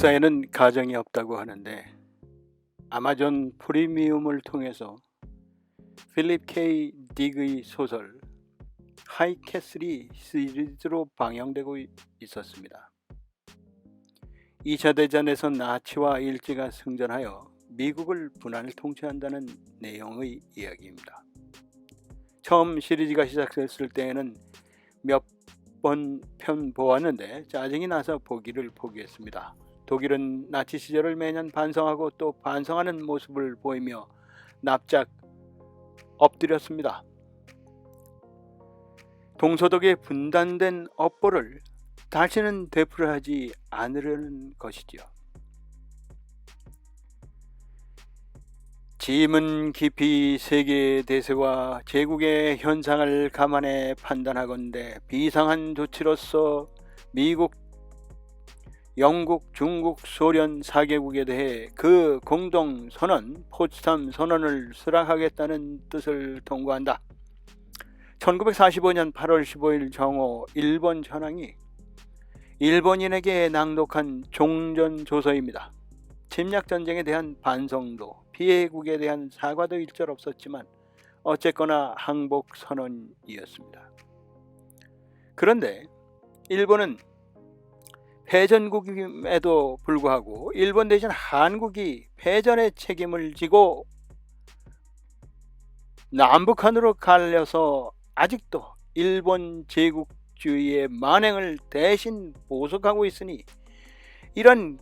역사에는 가정이 없다고 하는데 아마존 프리미엄을 통해서 필립 K 딕의 소설 하이캐슬이 시리즈로 방영되고 이- 있었습니다. 2차 대전에서 나치와 일제가 승전하여 미국을 분할 통치한다는 내용의 이야기입니다. 처음 시리즈가 시작됐을 때에는 몇 번 편 보았는데 짜증이 나서 보기를 포기했습니다. 독일은 나치 시절을 매년 반성하고 또 반성하는 모습을 보이며 납작 엎드렸습니다. 동서독의 분단된 업보를 다시는 되풀이하지 않으려는 것이지요. 짐은 깊이 세계 대세와 제국의 현상을 감안해 판단하건대 비상한 조치로서 미국, 영국, 중국, 소련 4개국에 대해 그 공동 선언 포츠담 선언을 수락하겠다는 뜻을 통보한다. 1945년 8월 15일 정오 일본 전황이 일본인에게 낭독한 종전 조서입니다. 침략 전쟁에 대한 반성도 피해국에 대한 사과도 일절 없었지만 어쨌거나 항복 선언이었습니다. 그런데 일본은 패전국임에도 불구하고 일본 대신 한국이 패전의 책임을 지고 남북한으로 갈려서 아직도 일본 제국주의의 만행을 대신 보석하고 있으니 이런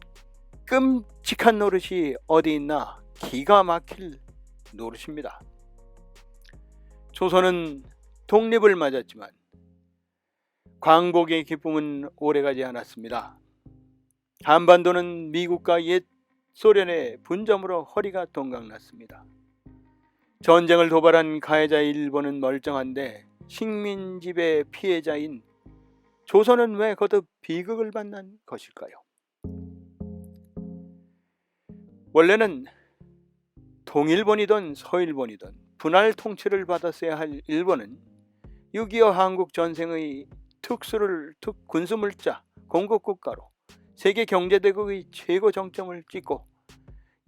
끔찍한 노릇이 어디 있나 기가 막힐 노릇입니다. 조선은 독립을 맞았지만 광복의 기쁨은 오래가지 않았습니다. 한반도는 미국과 옛 소련의 분점으로 허리가 동강났습니다. 전쟁을 도발한 가해자 일본은 멀쩡한데 식민 지배 피해자인 조선은 왜 거듭 비극을 만난 것일까요? 원래는 동일본이든 서일본이든 분할 통치를 받았어야 할 일본은 6.25 한국 전쟁의 특수를 특 군수물자 공급 국가로 세계 경제대국의 최고 정점을 찍고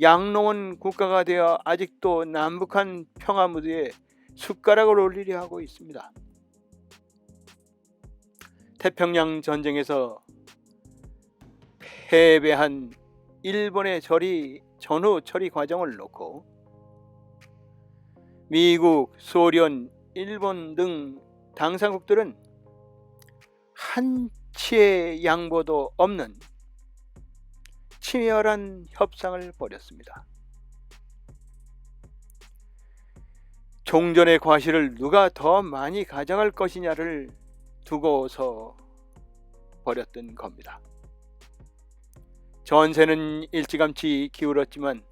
양로원 국가가 되어 아직도 남북한 평화 무드에 숟가락을 올리려 하고 있습니다. 태평양 전쟁에서 패배한 일본의 처리 전후 처리 과정을 놓고 미국, 소련, 일본 등 당사국들은 한 치의 양보도 없는 치열한 협상을 벌였습니다. 종전의 과실을 누가 더 많이 가져갈 것이냐를 두고서 벌였던 겁니다. 전세는 일찌감치 기울었지만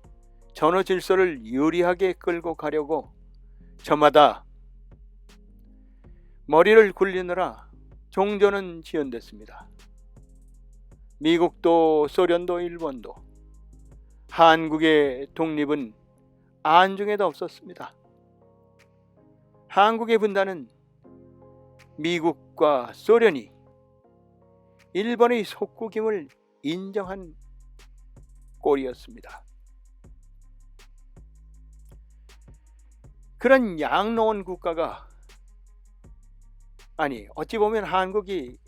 전후 질서를 유리하게 끌고 가려고 저마다 머리를 굴리느라 종전은 지연됐습니다. 미국도 소련도 일본도 한국의 독립은 안중에도 없었습니다. 한국의 분단은 미국과 소련이 일본의 속국임을 인정한 꼴이었습니다. 그런 양로원 국가가 아니 어찌 보면 한국이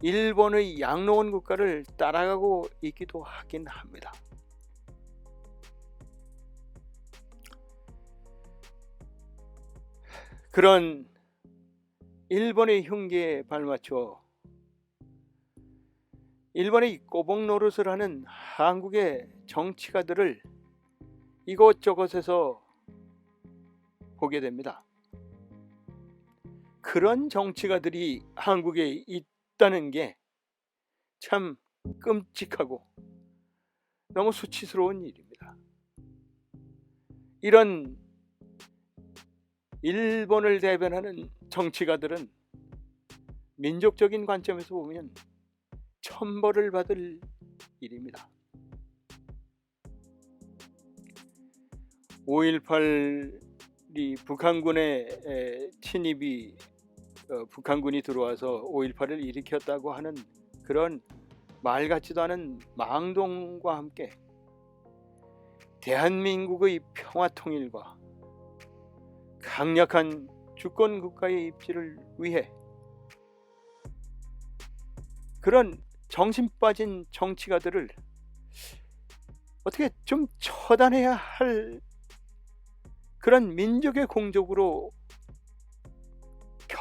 일본의 양로원 국가를 따라가고 있기도 하긴 합니다. 그런 일본의 흉기에 발맞춰 일본의 꼬복 노릇을 하는 한국의 정치가들을 이곳저곳에서 보게 됩니다. 그런 정치가들이 한국에 있다는 게 참 끔찍하고 너무 수치스러운 일입니다. 이런 일본을 대변하는 정치가들은 민족적인 관점에서 보면 천벌을 받을 일입니다. 5.18이 북한군의 에, 침입이 어, 북한군이 들어와서 5.18을 일으켰다고 하는 그런 말 같지도 않은 망동과 함께 대한민국의 평화 통일과 강력한 주권 국가의 입지를 위해 그런 정신 빠진 정치가들을 어떻게 좀 처단해야 할 그런 민족의 공적으로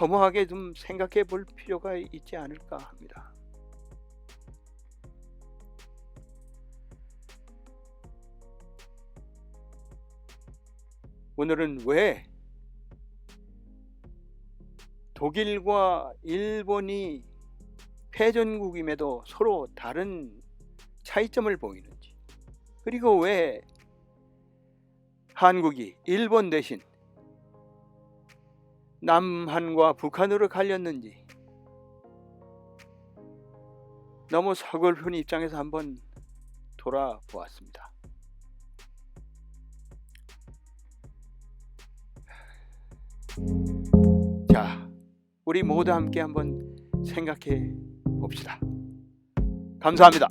겸허하게 좀 생각해 볼 필요가 있지 않을까 합니다. 오늘은 왜 독일과 일본이 패전국임에도 서로 다른 차이점을 보이는지 그리고 왜 한국이 일본 대신 남한과 북한으로 갈렸는지 너무 서글픈 입장에서 한번 돌아보았습니다. 자, 우리 모두 함께 한번 생각해 봅시다. 감사합니다.